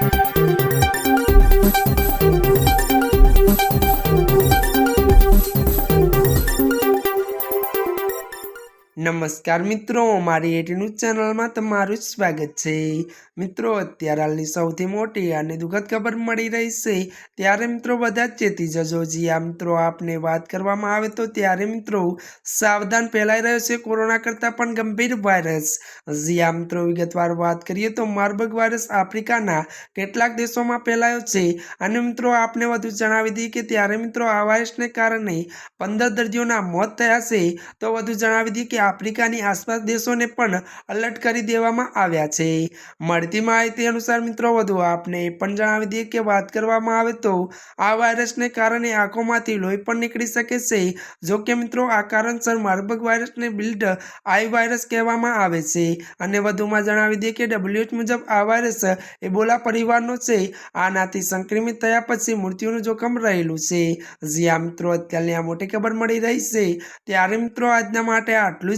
Thank you. નમસ્કાર મિત્રો, મારી એટીનું ચેનલમાં તમારું સ્વાગત છે. મિત્રો, અત્યારે હાલની સૌથી મોટી અને દુઃખદ ખબર મળી રહી છે. ત્યારે મિત્રો, બધા જ ચેતી જજો. જી આ મિત્રો, આપને વાત કરવામાં આવે તો ત્યારે મિત્રો, સાવધાન ફેલાઈ રહ્યો છે. કોરોના કરતાં પણ ગંભીર વાયરસ જી આ મિત્રો, વિગતવાર વાત કરીએ તો માર્બર્ગ વાયરસ આફ્રિકાના કેટલાક દેશોમાં ફેલાયો છે. અને મિત્રો, આપને વધુ જણાવી દઈએ કે ત્યારે મિત્રો, આ વાયરસને કારણે પંદર દર્દીઓના મોત થયા છે. તો વધુ જણાવી દઈએ કે આફ્રિકાની આસપાસ દેશોને પણ અલર્ટ કરી દેવામાં આવ્યા છે. મળતી માહિતી અનુસાર મિત્રો, વધુ આપને એ પણ જણાવી દઈએ કે વાત કરવામાં આવે તો આ વાયરસને કારણે આંખોમાંથી લોહી પણ નીકળી શકે છે. જો કે મિત્રો, આ કારણસર માર્બર્ગ વાયરસને બિલ્ડ આઈ વાયરસ કહેવામાં આવે છે. અને વધુમાં જણાવી દઈએ કે ડબલ્યુએચ મુજબ આ વાયરસ એબોલા પરિવારનો છે. આનાથી સંક્રમિત થયા પછી મૃત્યુનું જોખમ રહેલું છે. જ્યાં મિત્રો, અત્યારની આ મોટી ખબર મળી રહી છે. ત્યારે મિત્રો, આજના માટે આટલું